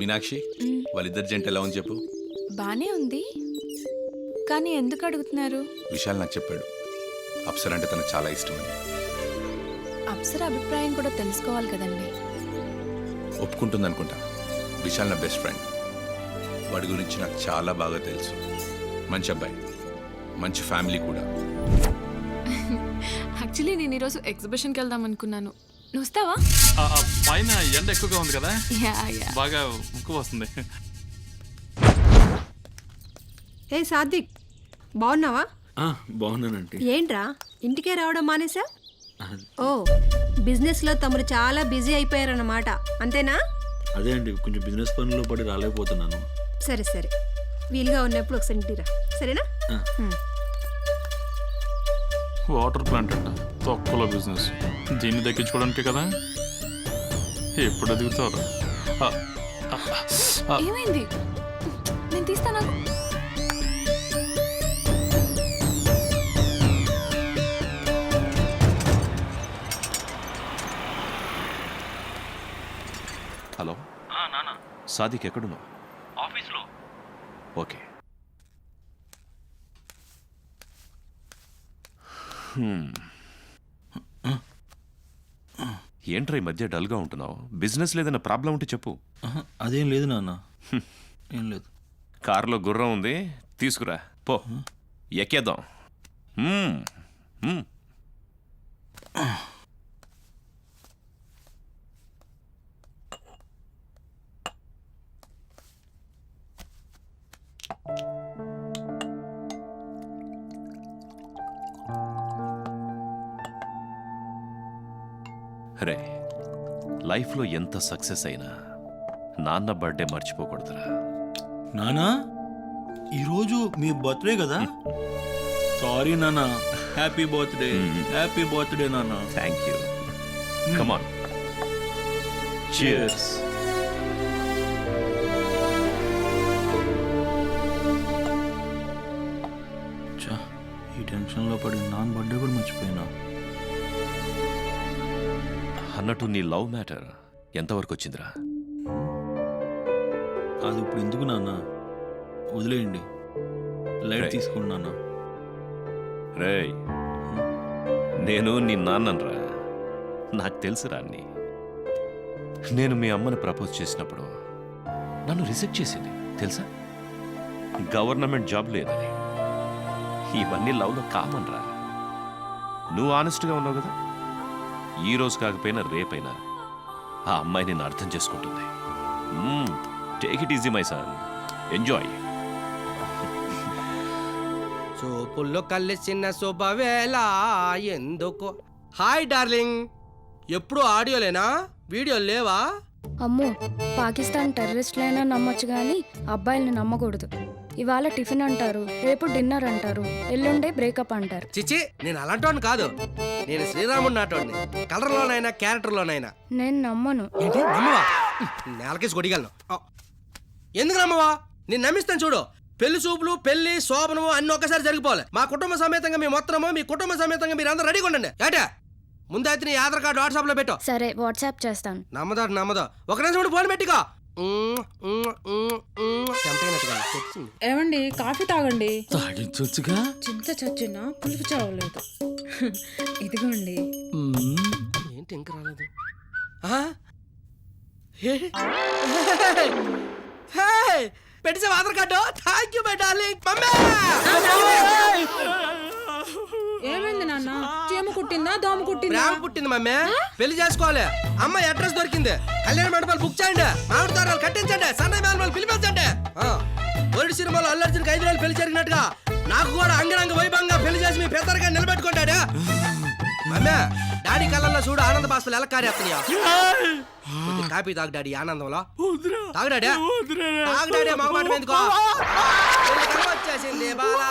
మీనాక్షి వాళ్ళిద్దరి జంట ఎలా ఉంది చెప్పు. బానే ఉంది. కానీ ఎందుకు అడుగుతున్నారు? విశాల్ నాకు చెప్పాడు. అప్సర్ అంటే తనకు చాలా ఇష్టమని. అప్సర అభిప్రాయం కూడా తెలుసుకోవాలి కదండి. ఒప్పుకుంటుంది అనుకుంటా. విశాల్ నా బెస్ట్ ఫ్రెండ్ వాడి గురించి నాకు చాలా బాగా తెలుసు. మంచి అబ్బాయి. మంచి ఫ్యామిలీ కూడా. యాక్చువల్లీ నేను ఈరోజు ఎగ్జిబిషన్కి వెళ్దాం అనుకున్నాను. నువ్వు వస్తావా? ఆ, ఆ, పైన ఎండ ఎక్కువగా ఉంది కదా? యా యా బాగా ముక్కు వస్తుంది ఏ సాత్విక్ బాగున్నావా? ఆ, బాగున్నానంటే ఏంట్రా? ఇంటికే రావడం మానేసా? ఓ బిజినెస్లో తమరు చాలా బిజీ అయిపోయారన్నమాట. అంతేనా? అదే అండి కొంచెం బిజినెస్ పనుల్లో పడి రాలేకపోతున్నాను. సరే సరే. వీలుగా ఉన్నప్పుడు ఒకసారి ఇంటికి రా. సరేనా? ఆ. వాటర్ ప్లాంట్ అంట. తొక్కలో బిజినెస్ దీన్ని దక్కించుకోవడానికి కదా? ఎప్పుడు ఎదుగుతారు? ఏమైంది? నేను తీస్తాను హలో? సాదిక్ ఎక్కడున్నావు? ఆఫీస్లో. ఓకే. ఏంట్రా ఈ మధ్య డల్గా ఉంటున్నావు? బిజినెస్ లేదన్న ప్రాబ్లం ఉంటే చెప్పు. అదేం లేదు నాన్న. ఏం లేదు. కారులో గుర్రం ఉంది తీసుకురా. పో. ఎక్కేద్దాం. హ్మ్. హ్మ్. రే లైఫ్లో ఎంత సక్సెస్ అయినా నాన్న బర్త్డే మర్చిపోకూడదురా. నానా ఈరోజు మీ బర్త్డే కదా? సారీ నాన్న హ్యాపీ బర్త్డే హ్యాపీ బర్త్డే నాన్న thank you come on cheers అన్నట్టు నీ లవ్ మ్యాటర్ ఎంతవరకు వచ్చిందిరా? అది ఇప్పుడు ఎందుకు నాన్న? వదిలేయండి. లైట్. తీసుకోండి నాన్న. రేయ్. నేను నీ నాన్ననరా? నాకు తెలుసురా అన్ని. నేను మీ అమ్మని ప్రపోజ్ చేసినప్పుడు నన్ను రిజెక్ట్ చేసింది తెలుసా? గవర్నమెంట్ జాబ్ లేదని. ఇవన్నీ లవ్లో కామన్ రా నువ్వు ఆనెస్ట్గా ఉన్నావు కదా? ఈ రోజు కాకపోయినా రేపైనా ఆ అమ్మాయి నిన్ను అర్థం చేసుకుంటుంది. Take it easy my sir enjoy చూపుల్లో కలిసిన శుభవేళ ఎందుకు? హాయ్ డార్లింగ్ ఎప్పుడు ఆడియోలేనా? వీడియో లేవా? అమ్మో పాకిస్తాన్ టెర్రరిస్టులైనా నమ్మొచ్చు కానీ అబ్బాయిల్ని నమ్మకూడదు. ఇవాళ టిఫిన్ అంటారు రేపు డిన్నర్ అంటారు ఎల్లుండే బ్రేకప్ అంటారు. చిచి నేను అలాంటోని కాదు. నేను శ్రీరాముడు నాటోడిని. కలర్లోనైనా క్యారెక్టర్లోనైనా. నేను నమ్మను. ఏంటి? నమ్మవా? నేలకేసి కొడిగలను. ఎందుకు నమ్మవా? నేను నమ్మిస్తాను చూడు. పెళ్ళి చూపులు పెళ్ళి శోభనము అన్ని ఒక్కసారి జరిగిపోవాలి. మా కుటుంబ సమేతంగా మీ మొత్తము మీ కుటుంబ సమేతంగా మీరు అందరూ రెడీగా ఉండండి. ఏటే? ముందైతే నీ ఆధార్ కార్డు వాట్సాప్లో పెట్టు. సరే వాట్సాప్ చేస్తాను. నమ్మదా నమ్మదా. ఒక నిమిషం ఉండి ఫోన్ తెచ్చింది. ఏమండి కాఫీ తాగండి. తాగించొచ్చుగా? చింత చచ్చిన పులుపు చావలేదు. ఇదిగోండి. ఏంటి ఇంకా రాలేదు? ఆ? Hey. Hey! పెట్టేసావు Aadhaar card? Thank you my darling mummy! ఏమైంది? నాన్న చీమ కుట్టిందా? దోమ కుట్టిందా? ప్రేమ పుట్టింది మమ్మీ పెళ్ళి చేసుకోవాలి. అమ్మాయి అడ్రస్ దొరికింది. కళ్యాణ మండపాలు బుక్ చేయండి. మామిడి తోరణాలు కట్టించండి. సన్నయ్య మేనమాలు పిలిపించండి. ఒరిడి సినిమాలో అల్లర్జున్ ఐదు రోజులు పెళ్ళి జరిగినట్టుగా నాకు కూడా అంగరంగ వైభవంగా పెళ్ళి చేసి మీ పెద్దరిగా నిలబెట్టుకుంటాడు. మమ్మీ డాడీ కళ్ళల్లో చూడు ఆనంద బాస్పలు ఎలా కారేస్తున్నాయా? కొద్దిగా కాపీ తాగు డాడీ ఆనందంలో. తాగు డాడీ. తాగు డాడీ మగమాట ఎందుకో పెళ్ళి కల వచ్చేసింది బాలా